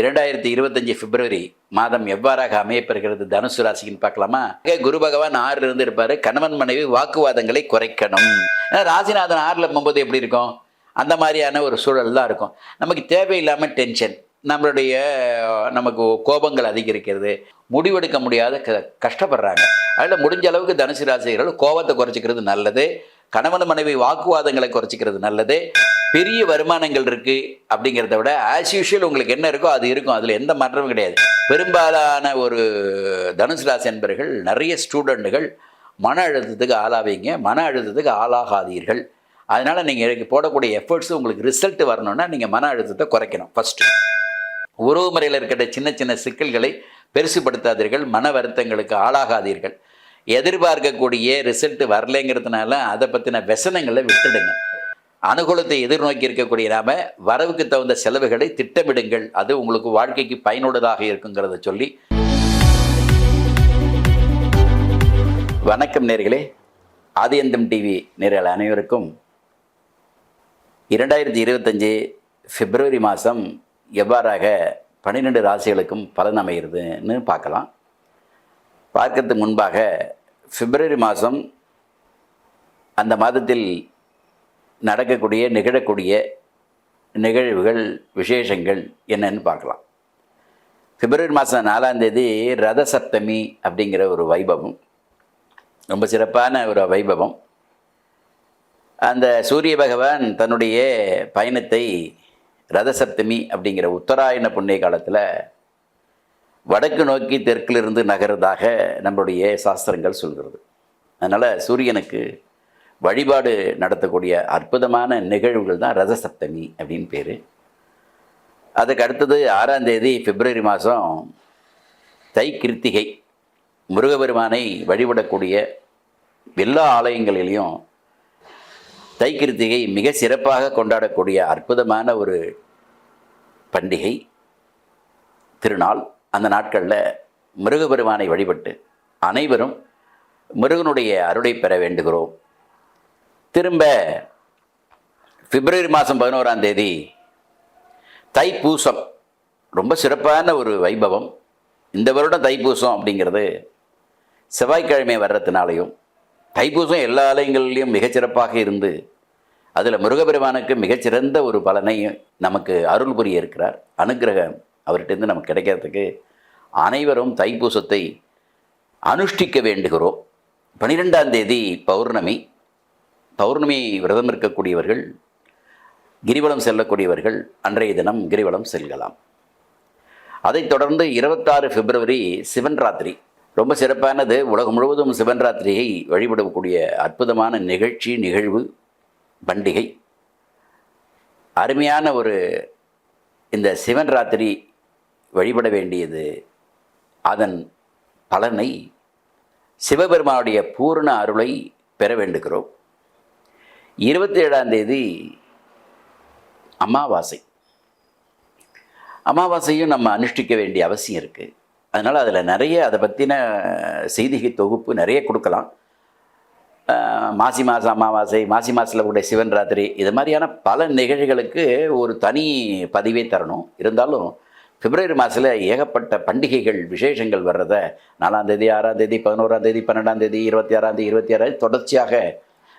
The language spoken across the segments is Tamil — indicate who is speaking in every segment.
Speaker 1: இரண்டாயிரத்தி இருபத்தஞ்சி பிப்ரவரி மாதம் எவ்வாறாக அமையப்பெறுகிறது? தனுசு ராசிக்குன்னு பார்க்கலாமா? இங்கே குரு பகவான் ஆறில் இருந்து இருப்பார் கணவன் மனைவி வாக்குவாதங்களை குறைக்கணும். ஏன்னா ராசிநாதன் ஆறில் போகும்போது எப்படி இருக்கும்? அந்த மாதிரியான ஒரு சூழல் தான் இருக்கும். நமக்கு தேவையில்லாமல் டென்ஷன். நம்மளுடைய நமக்கு கோபங்கள் அதிகரிக்கிறது. முடிவெடுக்க முடியாத க கஷ்டப்படுறாங்க. அதில் முடிஞ்ச அளவுக்கு தனுசு ராசிகள் கோபத்தை குறைச்சிக்கிறது நல்லது. கணவன் மனைவி வாக்குவாதங்களை குறைச்சிக்கிறது நல்லது. பெரிய வருமானங்கள் இருக்குது அப்படிங்கிறத விட ஆஸ் யூஷுவல் உங்களுக்கு என்ன இருக்கோ அது இருக்கும். அதில் எந்த மாற்றமும் கிடையாது. பெரும்பாலான ஒரு தனுசு ராசி என்பர்கள் நிறைய ஸ்டூடெண்ட்டுகள் மன அழுத்தத்துக்கு ஆளாவீங்க. மன அழுத்தத்துக்கு ஆளாகாதீர்கள். அதனால் நீங்கள் போடக்கூடிய எஃபர்ட்ஸ் உங்களுக்கு ரிசல்ட் வரணும்னா நீங்கள் மன அழுத்தத்தை குறைக்கணும். ஃபஸ்ட்டு உறவு முறையில் இருக்கிற சின்ன சின்ன சிக்கல்களை பெருசுப்படுத்தாதீர்கள் மன வருத்தங்களுக்கு ஆளாகாதீர்கள். எதிர்பார்க்கக்கூடிய ரிசல்ட் வரலைங்கிறதுனால அதை பற்றின व्यசனங்களை விட்டுடுங்க. அனுகூலத்தை எதிர்நோக்கி இருக்கக்கூடிய நாம வரவுக்கு தகுந்த செலவுகளை திட்டமிடுங்கள். அது உங்களுக்கு வாழ்க்கைக்கு பயனுள்ளதாக இருக்குங்கிறத சொல்லி. வணக்கம் நேர்களே. ஆதியந்தம் டிவி நேர்கள் அனைவருக்கும் இரண்டாயிரத்தி இருபத்தஞ்சி பிப்ரவரி மாதம் எவ்வாறாக பன்னிரெண்டு ராசிகளுக்கும் பலன் அமைகிறதுன்னு பார்க்கலாம். பார்க்கறதுக்கு முன்பாக பிப்ரவரி மாதம் அந்த மாதத்தில் நடக்கக்கூடிய நிகழக்கூடிய நிகழ்வுகள் விசேஷங்கள் என்னன்னு பார்க்கலாம். பிப்ரவரி மாதம் நாலாம் தேதி ரத சப்தமி அப்படிங்கிற ஒரு வைபவம். ரொம்ப சிறப்பான ஒரு வைபவம். அந்த சூரிய பகவான் தன்னுடைய பயணத்தை ரத சப்தமி அப்படிங்கிற உத்தராயண புண்ணிய காலத்தில் வடக்கு நோக்கி தெற்கிலிருந்து நகர்றதாக நம்மளுடைய சாஸ்திரங்கள் சொல்கிறது. அதனால் சூரியனுக்கு வழிபாடு நடத்தக்கூடிய அற்புதமான நிகழ்வுகள் தான் ரதசப்தமி அப்படின்னு பேர். அதுக்கு அடுத்தது ஆறாம் தேதி பிப்ரவரி மாதம் தை கிருத்திகை முருகபெருமானை வழிபடக்கூடிய எல்லா ஆலயங்களிலையும் தை கிருத்திகை மிக சிறப்பாக கொண்டாடக்கூடிய அற்புதமான ஒரு பண்டிகை திருநாள். அந்த நாட்களில் முருகபெருமானை வழிபட்டு அனைவரும் முருகனுடைய அருளை பெற வேண்டுகிறோம். திரும்ப பிப்ரவரி மாதம் பதினோராம் தேதி தைப்பூசம். ரொம்ப சிறப்பான ஒரு வைபவம். இந்த வருடம் தைப்பூசம் அப்படிங்கிறது செவ்வாய்க்கிழமை வர்றதுனாலையும் தைப்பூசம் எல்லா ஆலயங்கள்லேயும் மிகச்சிறப்பாக இருந்து அதில் முருகபெருமானுக்கு மிகச்சிறந்த ஒரு பலனை நமக்கு அருள் புரிய இருக்கிறார். அனுக்கிரகம் அவர்கிட்டருந்து நமக்கு கிடைக்கிறதுக்கு அனைவரும் தைப்பூசத்தை அனுஷ்டிக்க வேண்டுகிறோம். பனிரெண்டாம் தேதி பௌர்ணமி. பௌர்ணமி விரதம் இருக்கக்கூடியவர்கள் கிரிவலம் செல்லக்கூடியவர்கள் அன்றைய தினம் கிரிவலம் செல்லலாம் அதைத் தொடர்ந்து இருபத்தாறு பிப்ரவரி சிவன் ராத்திரி ரொம்ப சிறப்பானது. உலகம் முழுவதும் சிவன் ராத்திரியை வழிபடக்கூடிய அற்புதமான நிகழ்ச்சி நிகழ்வு பண்டிகை. அருமையான ஒரு இந்த சிவன் ராத்திரி வழிபட வேண்டியது அதன் பலனை சிவபெருமானுடைய பூரண அருளை பெற வேண்டுகிறோம். இருபத்தி ஏழாம் தேதி அமாவாசை. அமாவாசையும் நம்ம அனுஷ்டிக்க வேண்டிய அவசியம் இருக்குது அதனால் அதில் நிறைய அதை பற்றின செய்திகள் தொகுப்பு நிறைய கொடுக்கலாம். மாசி மாதம் அமாவாசை மாசி மாதத்தில் கூட சிவன் ராத்திரி இது மாதிரியான பல நிகழ்வுகளுக்கு ஒரு தனி பதிவே தரணும். இருந்தாலும் பிப்ரவரி மாதத்தில் ஏகப்பட்ட பண்டிகைகள் விசேஷங்கள் வர்றத நாலாம் தேதி ஆறாம் தேதி பதினோராம் தேதி பன்னெண்டாம் தேதி இருபத்தி ஆறாம் தேதி இருபத்தி ஆறாம் தொடர்ச்சியாக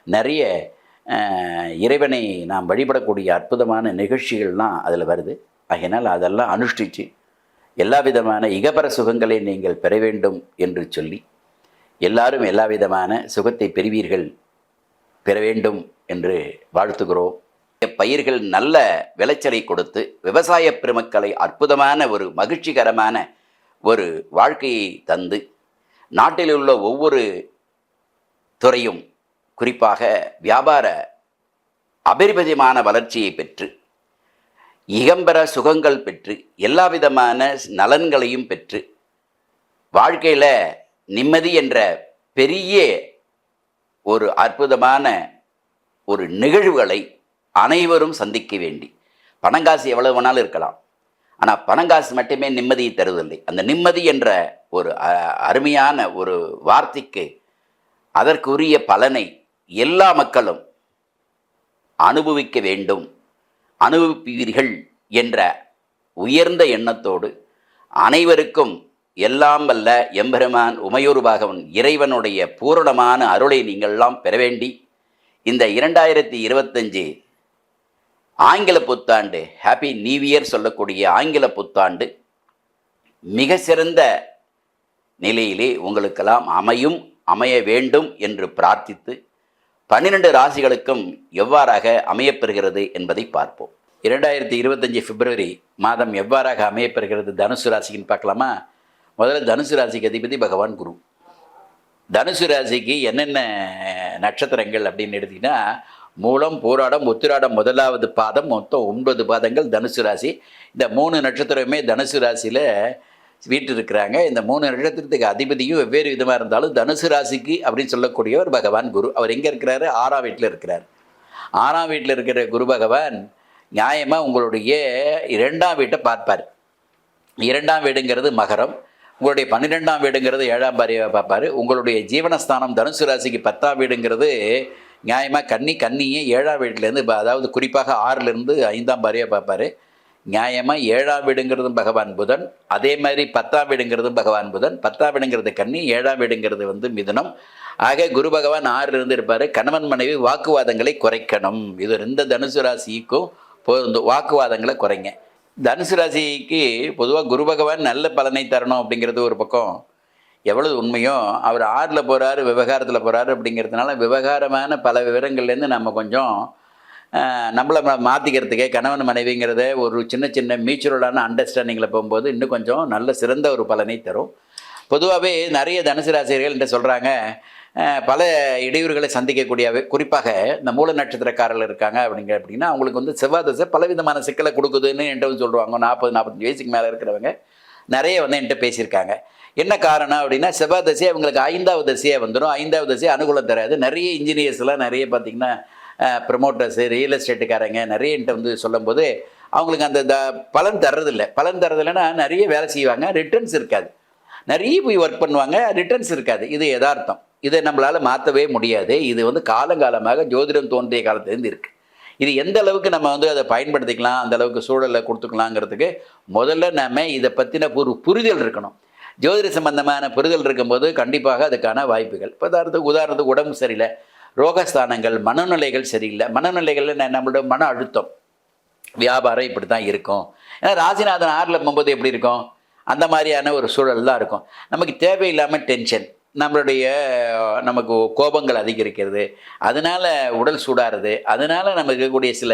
Speaker 1: நிறைய இறைவனை நாம் வழிபடக்கூடிய அற்புதமான நிகழ்ச்சிகள்லாம் அதில் வருது. ஆகையினால் அதெல்லாம் அனுஷ்டித்து எல்லா விதமான இகபர சுகங்களை நீங்கள் பெற வேண்டும் என்று சொல்லி எல்லாரும் எல்லா விதமான சுகத்தை பெறுவீர்கள் பெற வேண்டும் என்று வாழ்த்துகிறோம். பயிர்கள் நல்ல விளைச்சலை கொடுத்து விவசாய பெருமக்களை அற்புதமான ஒரு மகிழ்ச்சிகரமான ஒரு வாழ்க்கையை தந்து நாட்டில் உள்ள ஒவ்வொரு துறையும் குறிப்பாக வியாபார அபரிமிதமான வளர்ச்சியை பெற்று இகம்பர சுகங்கள் பெற்று எல்லா விதமான நலன்களையும் பெற்று வாழ்க்கையில் நிம்மதி என்ற பெரிய ஒரு அற்புதமான ஒரு நிகழ்வுகளை அனைவரும் சந்திக்க வேண்டி பணங்காசு எவ்வளவு வேணாலும் இருக்கலாம். ஆனால் பணங்காசு மட்டுமே நிம்மதியை தருவதில்லை. அந்த நிம்மதி என்ற ஒரு அ- அருமையான ஒரு வார்த்தைக்கு அதற்குரிய பலனை எல்லா மக்களும் அனுபவிக்க வேண்டும். அனுபவிப்பீர்கள் என்ற உயர்ந்த எண்ணத்தோடு அனைவருக்கும் எல்லாம் வல்ல எம்பெருமான் உமையூர் பாகவன் இறைவனுடைய பூரணமான அருளை நீங்கள்லாம் பெற வேண்டி இந்த இரண்டாயிரத்தி இருபத்தஞ்சு ஆங்கில புத்தாண்டு ஹாப்பி நியூ இயர் சொல்லக்கூடிய ஆங்கில புத்தாண்டு மிக சிறந்த நிலையிலே உங்களுக்கெல்லாம் அமையும் அமைய வேண்டும் என்று பிரார்த்தித்து பன்னிரண்டு ராசிகளுக்கும் எவ்வாறாக அமையப்பெறுகிறது என்பதை பார்ப்போம். இரண்டாயிரத்தி இருபத்தஞ்சி பிப்ரவரி மாதம் எவ்வாறாக அமையப்பெறுகிறது தனுசு ராசிக்குன்னு பார்க்கலாமா? முதல்ல தனுசு ராசிக்கு அதிபதி பகவான் குரு. தனுசு ராசிக்கு என்னென்ன நட்சத்திரங்கள் அப்படின்னு எடுத்தீங்கன்னா மூலம் போராடம் உத்திராடம் முதலாவது பாதம் மொத்தம் ஒன்பது பாதங்கள் தனுசு ராசி. இந்த மூணு நட்சத்திரமே தனுசு ராசியில் வீட்டு இருக்கிறாங்க இந்த மூணு நட்சத்திரத்துக்கு அதிபதியும் வெவ்வேறு விதமாக இருந்தாலும் தனுசு ராசிக்கு அப்படின்னு சொல்லக்கூடியவர் பகவான் குரு. அவர் எங்கே இருக்கிறாரு? ஆறாம் வீட்டில் இருக்கிறார். ஆறாம் வீட்டில் இருக்கிற குரு பகவான் நியாயமாக உங்களுடைய இரண்டாம் வீட்டை பார்ப்பார். இரண்டாம் வீடுங்கிறது மகரம். உங்களுடைய பன்னிரெண்டாம் வீடுங்கிறது ஏழாம் பாரியாக பார்ப்பார். உங்களுடைய ஜீவனஸ்தானம் தனுசு ராசிக்கு பத்தாம் வீடுங்கிறது நியாயமாக கன்னி கன்னியே ஏழாம் வீட்டிலேருந்து அதாவது குறிப்பாக ஆறிலிருந்து ஐந்தாம் பாரியாக பார்ப்பார். நியாயமாக ஏழாம் வீடுங்கிறதும் பகவான் புதன் அதே மாதிரி பத்தாம் வீடுங்கிறதும் பகவான் புதன். பத்தாம் வீடுங்கிறது கன்னி ஏழாம் வீடுங்கிறது வந்து மிதுனம். ஆக குரு பகவான் ஆறு இருந்து இருப்பார். கணவன் மனைவி வாக்குவாதங்களை குறைக்கணும். இது இந்த தனுசு ராசிக்கும் இந்த வாக்குவாதங்களை குறைங்க. தனுசு ராசிக்கு பொதுவாக குரு பகவான் நல்ல பலனை தரணும் அப்படிங்கிறது ஒரு பக்கம். எவ்வளவு உண்மையோ அவர் ஆறில் போகிறாரு விவகாரத்தில் போகிறாரு அப்படிங்கிறதுனால விவகாரமான பல விவரங்கள்லேருந்து நம்ம கொஞ்சம் நம்மளை மாற்றிக்கிறதுக்கே கணவன் மனைவிங்கிறத ஒரு சின்ன சின்ன மியூச்சுவலான அண்டர்ஸ்டாண்டிங்கில் போகும்போது இன்னும் கொஞ்சம் நல்ல சிறந்த ஒரு பலனை தரும். பொதுவாகவே நிறைய தனுசு ராசிரியர்கள் என்று சொல்கிறாங்க பல இடையூறுகளை சந்திக்கக்கூடியவை குறிப்பாக இந்த மூல நட்சத்திரக்காரர்கள் இருக்காங்க அப்படிங்க அப்படின்னா அவங்களுக்கு வந்து செவ்வாய் தசை பலவிதமான சிக்கலை கொடுக்குதுன்னு என்கிட்ட வந்து சொல்லுவாங்க. நாற்பது நாற்பத்தஞ்சு வயசுக்கு மேலே இருக்கிறவங்க நிறைய வந்து என்கிட்ட பேசியிருக்காங்க. என்ன காரணம் அப்படின்னா செவ்வாய் தசையை அவங்களுக்கு ஐந்தாவது தசையாக வந்துடும் ஐந்தாவது தசையை அனுகூலம் தராது. நிறைய இன்ஜினியர்ஸ்லாம் நிறைய பார்த்திங்கன்னா ப்ரமோட்டர்ஸு ரியல் எஸ்டேட்டுக்காரங்க நிறைய என்கிட்ட வந்து சொல்லும்போது அவங்களுக்கு அந்த த- பலன் தர்றதில்லை. பலன் தர்றதில்லைன்னா நிறைய வேலை செய்வாங்க ரிட்டர்ன்ஸ் இருக்காது. நிறைய போய் ஒர்க் பண்ணுவாங்க ரிட்டர்ன்ஸ் இருக்காது. இது யதார்த்தம். இதை நம்மளால் மாற்றவே முடியாது. இது வந்து காலங்காலமாக ஜோதிடம் தோன்றிய காலத்துலேருந்து இருக்குது இது எந்த அளவுக்கு நம்ம வந்து அதை பயன்படுத்திக்கலாம் அந்த அளவுக்கு சூழலை கொடுத்துக்கலாங்கிறதுக்கு முதல்ல நம்ம இதை பற்றின ஒரு புரிதல் இருக்கணும். ஜோதிட சம்பந்தமான புரிதல் இருக்கும்போது கண்டிப்பாக அதுக்கான வாய்ப்புகள். இப்போ உதாரணத்துக்கு உதாரணத்துக்கு உடம்பு சரியில்லை. ரோகஸ்தானங்கள் மனநிலைகள் சரியில்லை. மனநிலைகள் நம்மளோட மன அழுத்தம் வியாபாரம் இப்படி தான் இருக்கும். ஏன்னா ராசிநாதன் ஆறில் போகும்போது எப்படி இருக்கும்? அந்த மாதிரியான ஒரு சூழல் தான் இருக்கும். நமக்கு தேவையில்லாமல் டென்ஷன் நம்மளுடைய நமக்கு கோபங்கள் அதிகரிக்கிறது. அதனால உடல் சூடாறுது அதனால நமக்கு இருக்கக்கூடிய சில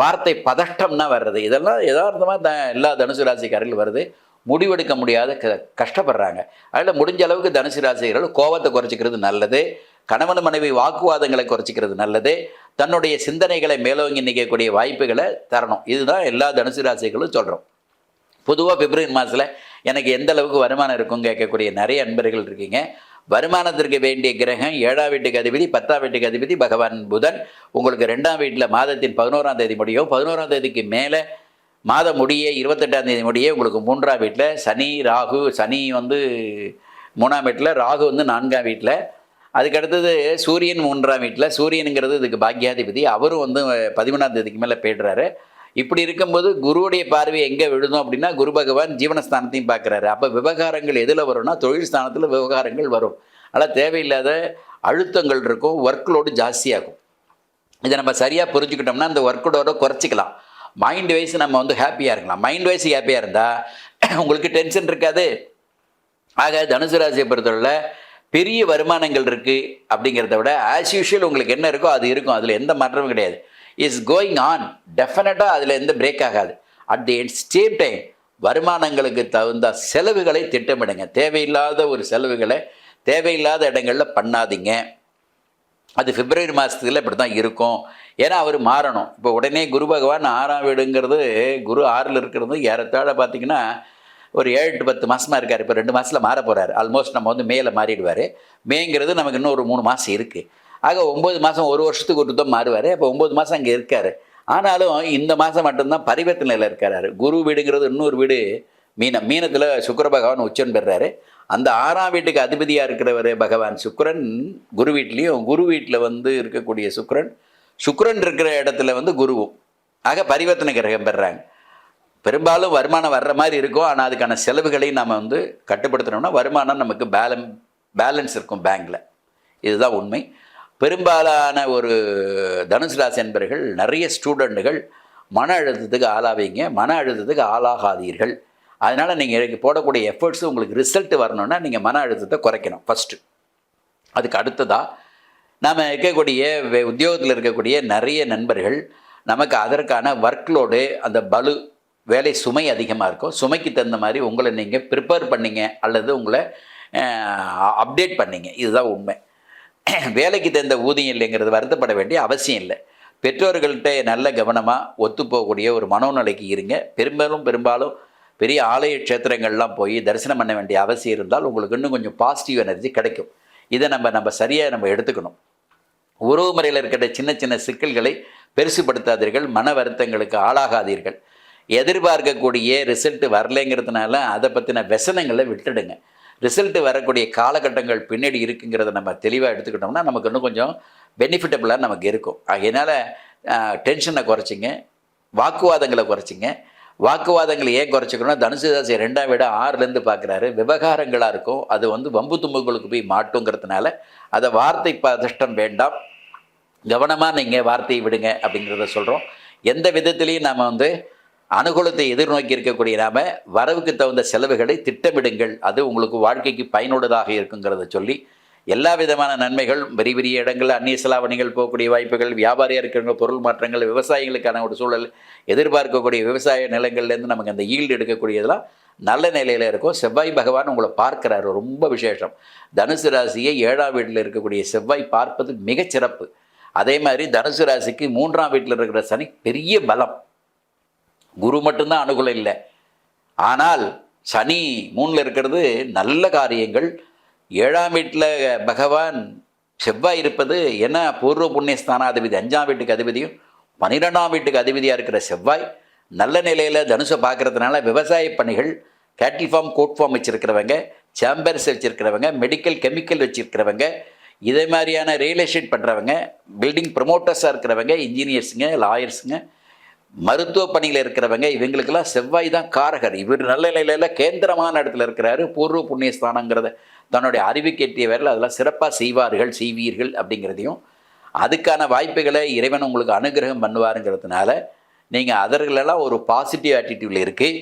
Speaker 1: வார்த்தை பதட்டம்னா வர்றது. இதெல்லாம் யதார்த்தமாக த எல்லா தனுசு ராசிக்காரர்கள் வருது. முடிவெடுக்க முடியாத க கஷ்டப்படுறாங்க. அதில் முடிஞ்ச அளவுக்கு தனுசு ராசிகள் கோபத்தை குறைச்சிக்கிறது நல்லது. கணவன் மனைவி வாக்குவாதங்களை குறைச்சிக்கிறது நல்லது. தன்னுடைய சிந்தனைகளை மேலோங்கி நிற்கக்கூடிய வாய்ப்புகளை தரணும். இதுதான் எல்லா தனுசு ராசிகளும் சொல்கிறோம் பொதுவாக பிப்ரவரி மாதத்தில் எனக்கு எந்த அளவுக்கு வருமானம் இருக்கும் கேட்கக்கூடிய நிறைய அன்பர்கள் இருக்கீங்க. வருமானத்திற்கு வேண்டிய கிரகம் ஏழாம் வீட்டுக்கு அதிபதி பத்தாம் வீட்டுக்கு அதிபதி பகவான் புதன். உங்களுக்கு ரெண்டாம் வீட்டில் மாதத்தின் பதினோராம் தேதி முடியும். பதினோராம் தேதிக்கு மேலே மாதம் முடிய இருபத்தெட்டாம் தேதி முடிய உங்களுக்கு மூன்றாம் வீட்டில் சனி ராகு சனி வந்து மூணாம் வீட்டில் ராகு வந்து நான்காம் வீட்டில். அதுக்கு அடுத்தது சூரியன் மூன்றாம் வீட்டில். சூரியனுங்கிறது இதுக்கு பாக்கியாதிபதி அவரும் வந்து பதிமூணாம் தேதிக்கு மேலே போய்டுறாரு. இப்படி இருக்கும்போது குருவுடைய பார்வை எங்கே விழுதும் அப்படின்னா குரு பகவான் ஜீவனஸ்தானத்தையும் பார்க்குறாரு. அப்போ விவகாரங்கள் எதில் வரும்னா தொழில் ஸ்தானத்தில் விவகாரங்கள் வரும். ஆனால் தேவையில்லாத அழுத்தங்கள் இருக்கும் ஒர்க் லோடு ஜாஸ்தியாகும். இதை நம்ம சரியாக புரிஞ்சுக்கிட்டோம்னா அந்த ஒர்க்கோட குறைச்சிக்கலாம். மைண்ட் வைஸ் நம்ம வந்து ஹாப்பியாக இருக்கலாம். மைண்ட் வைஸ் ஹாப்பியாக இருந்தால் உங்களுக்கு டென்ஷன் இருக்காது. ஆக தனுசு ராசியை பொறுத்தவரை பெரிய வருமானங்கள் இருக்குது அப்படிங்கிறத விட ஆஸ் யூஷுவல் உங்களுக்கு என்ன இருக்கோ அது இருக்கும். அதில் எந்த மாற்றமும் கிடையாது. இஸ் கோயிங் ஆன் டெஃபினட்டாக அதில் எந்த பிரேக் ஆகாது. அட் தி சேம் டைம் வருமானங்களுக்கு தகுந்த செலவுகளை திட்டமிடுங்க. தேவையில்லாத ஒரு செலவுகளை தேவையில்லாத இடங்களில் பண்ணாதீங்க. அது பிப்ரவரி மாதத்தில் இப்படி தான் இருக்கும். ஏன்னா அவர் மாறணும். இப்போ உடனே குரு பகவான் ஆறாம் வீடுங்கிறது குரு ஆறில் இருக்கிறது ஏறத்தாழ பார்த்தீங்கன்னா ஒரு ஏழு எட்டு பத்து மாதமாக இருக்கார். இப்போ ரெண்டு மாதத்தில் மாற போகிறார் ஆல்மோஸ்ட் நம்ம வந்து மேலே மாறிடுவார். மேங்கிறது நமக்கு இன்னும் ஒரு மூணு மாதம் இருக்குது ஆக ஒம்பது மாதம் ஒரு வருஷத்துக்கு ஒரு தான் மாறுவார். அப்போ ஒம்பது மாதம் அங்கே இருக்கார். ஆனாலும் இந்த மாதம் மட்டும்தான் பரிவர்த்தனையில் இருக்கார். குரு வீடுங்கிறது இன்னொரு வீடு. மீனம் மீனத்தில் சுக்கர பகவான் உச்சம் பெறாரு. அந்த ஆறாம் வீட்டுக்கு அதிபதியாக இருக்கிறவர் பகவான் சுக்கரன். குரு வீட்லேயும் குரு வீட்டில் வந்து இருக்கக்கூடிய சுக்கரன். சுக்கரன் இருக்கிற இடத்துல வந்து குருவும். ஆக பரிவர்த்தனை கிரகம் பெறாங்க. பெரும்பாலும் வருமானம் வர்ற மாதிரி இருக்கும். ஆனால் அதுக்கான செலவுகளையும் நம்ம வந்து கட்டுப்படுத்தணும்னா வருமானம் நமக்கு பேலன் பேலன்ஸ் இருக்கும் பேங்க்கில் இதுதான் உண்மை. பெரும்பாலான ஒரு தனுசு ராசி என்பர்கள் நிறைய ஸ்டூடெண்ட்டுகள் மன அழுத்தத்துக்கு ஆளாவீங்க. மன அழுத்தத்துக்கு ஆளாகாதீர்கள். அதனால் நீங்கள் போடக்கூடிய எஃபர்ட்ஸு உங்களுக்கு ரிசல்ட் வரணும்னா நீங்கள் மன அழுத்தத்தை குறைக்கணும் ஃபஸ்ட்டு அதுக்கு அடுத்ததாக நாம் இருக்கக்கூடிய உத்தியோகத்தில் இருக்கக்கூடிய நிறைய நண்பர்கள் நமக்கு அதற்கான ஒர்க்லோடு அந்த பலு வேலை சுமை அதிகமாக இருக்கும். சுமைக்கு தகுந்த மாதிரி உங்களை நீங்கள் ப்ரிப்பேர் பண்ணீங்க அல்லது உங்களை அப்டேட் பண்ணிங்க. இதுதான் உண்மை. வேலைக்கு தகுந்த ஊதியம் இல்லைங்கிறது வருத்தப்பட வேண்டிய அவசியம் இல்லை. பெற்றோர்கள்ட்ட நல்ல கவனமாக ஒத்துப்போகக்கூடிய ஒரு மனோநிலைக்கு இருங்க. பெரும்பாலும் பெரும்பாலும் பெரிய ஆலய க்ஷேத்திரங்கள்லாம் போய் தரிசனம் பண்ண வேண்டிய அவசியம் இருந்தால் உங்களுக்கு இன்னும் கொஞ்சம் பாசிட்டிவ் எனர்ஜி கிடைக்கும். இதை நம்ம நம்ம சரியாக நம்ம எடுத்துக்கணும். உறவு முறையில் இருக்கிற சின்ன சின்ன சிக்கல்களை பெருசுப்படுத்தாதீர்கள் மன வருத்தங்களுக்கு ஆளாகாதீர்கள். எதிர்பார்க்கக்கூடிய ரிசல்ட் வரலைங்கிறதுனால அதை பற்றின व्यசனங்களை விட்டுடுங்க. ரிசல்ட் வரக்கூடிய காலகட்டங்கள் பின்னாடி இருக்குங்கிறத நம்ம தெளிவாக எடுத்துக்கிட்டோம்னா நமக்கு இன்னும் கொஞ்சம் பெனிஃபிட்டபுளாக நமக்கு இருக்கும். அதனால் டென்ஷனை குறைச்சிங்க. வாக்குவாதங்களை குறைச்சிங்க. வாக்குவாதங்களை ஏன் குறைச்சிக்கணும் தனுசுதாசி ரெண்டாம் விட ஆறுலேருந்து பார்க்குறாரு விவகாரங்களாக இருக்கும். அது வந்து வம்பு தும்புகளுக்கு போய் மாட்டுங்கிறதுனால அதை வார்த்தை பதஷ்டம் வேண்டாம். கவனமாக நீங்கள் வார்த்தையை விடுங்க அப்படிங்கிறத சொல்கிறோம் எந்த விதத்திலையும் நாம் வந்து அனுகூலத்தை எதிர்நோக்கி இருக்கக்கூடிய நாம வரவுக்கு தகுந்த செலவுகளை திட்டமிடுங்கள். அது உங்களுக்கு வாழ்க்கைக்கு பயனுள்ளதாக இருக்குங்கிறத சொல்லி எல்லா விதமான நன்மைகள் பெரிய பெரிய இடங்கள் அந்நிய செலாவணிகள் போகக்கூடிய வாய்ப்புகள் வியாபாரியாக இருக்கிறவங்க பொருள் மாற்றங்கள் விவசாயிகளுக்கான ஒரு சூழல் எதிர்பார்க்கக்கூடிய விவசாய நிலங்கள்லேருந்து நமக்கு அந்த ஈல்டு எடுக்கக்கூடியதெல்லாம் நல்ல நிலையில் இருக்கும். செவ்வாய் பகவான் உங்களை பார்க்குறாரு. ரொம்ப விசேஷம். தனுசு ராசியை ஏழாம் வீட்டில் இருக்கக்கூடிய செவ்வாய் பார்ப்பது மிகச் சிறப்பு. அதே மாதிரி தனுசு ராசிக்கு மூன்றாம் வீட்டில் இருக்கிற சனி பெரிய பலம். குரு மட்டும்தான் அனுகூலம் இல்லை. ஆனால் சனி மூணில் இருக்கிறது நல்ல காரியங்கள் ஏழாம் வீட்டில் பகவான் செவ்வாய் இருப்பது என்ன? பூர்வ புண்ணிய ஸ்தானாதிபதி அஞ்சாம் வீட்டுக்கு அதிபதியும் பன்னிரெண்டாம் வீட்டுக்கு அதிபதியாக இருக்கிற செவ்வாய் நல்ல நிலையில் தனுசை பார்க்கறதுனால விவசாய பணிகள் கேட்டில் ஃபார்ம் கோட் ஃபார்ம் வச்சுருக்கிறவங்க சேம்பர்ஸ் வச்சுருக்கிறவங்க மெடிக்கல் கெமிக்கல் வச்சுருக்கிறவங்க இதே மாதிரியான ரியல் எஸ்டேட் பண்ணுறவங்க பில்டிங் ப்ரொமோட்டர்ஸாக இருக்கிறவங்க இன்ஜினியர்ஸுங்க லாயர்ஸுங்க மருத்துவ பணியில் இருக்கிறவங்க இவங்களுக்கெல்லாம் செவ்வாய் தான் காரகர். இவர் நல்ல நிலையில் கேந்திரமான இடத்துல இருக்கிறாரு. பூர்வ புண்ணிய ஸ்தானங்கிறத தன்னுடைய அறிவுக்கேற்றியவர்கள் அதெல்லாம் சிறப்பாக செய்வார்கள் செய்வீர்கள் அப்படிங்கிறதையும் அதுக்கான வாய்ப்புகளை இறைவன் உங்களுக்கு அனுகிரகம் பண்ணுவாருங்கிறதுனால நீங்கள் அதர்களெல்லாம் ஒரு பாசிட்டிவ் ஆட்டிடியூடில் இருக்குது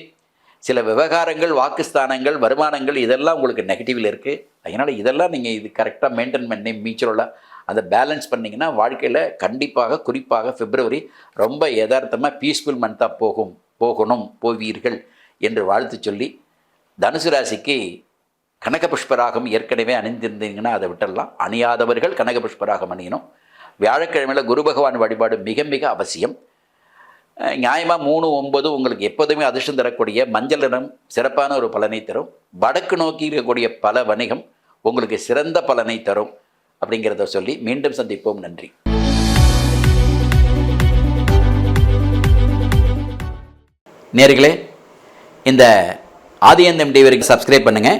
Speaker 1: சில விவகாரங்கள் வாக்குஸ்தானங்கள் வருமானங்கள் இதெல்லாம் உங்களுக்கு நெகட்டிவில் இருக்குது அதனால் இதெல்லாம் நீங்கள் இது கரெக்டாக மெயின்டைன் பண்ணி மீச்சரோலாக அந்த பேலன்ஸ் பண்ணிங்கன்னா வாழ்க்கையில் கண்டிப்பாக குறிப்பாக பிப்ரவரி ரொம்ப யதார்த்தமாக பீஸ்ஃபுல் மந்த்தாக போகும் போகணும் போவீர்கள் என்று வாழ்த்து சொல்லி தனுசு ராசிக்கு கனக புஷ்பராகம் ஏற்கனவே அணிந்திருந்தீங்கன்னா அதை விட்டுடலாம். அணியாதவர்கள் கனக புஷ்பராகம் அணியணும். வியாழக்கிழமையில் குரு பகவான் வழிபாடு மிக மிக அவசியம். நியாயமாக மூணு ஒன்பது உங்களுக்கு எப்போதுமே அதிர்ஷ்டம் தரக்கூடிய மஞ்சள் நிறம் சிறப்பான ஒரு பலனை தரும். வடக்கு நோக்கி இருக்கக்கூடிய பல வணிகம் உங்களுக்கு சிறந்த பலனை தரும் அப்படிங்கிறத சொல்லி மீண்டும் சந்திப்போம். நன்றி. நேர்களே இந்த ஆதியந்தம் டிவிக்கு சப்ஸ்கிரைப் பண்ணுங்கள்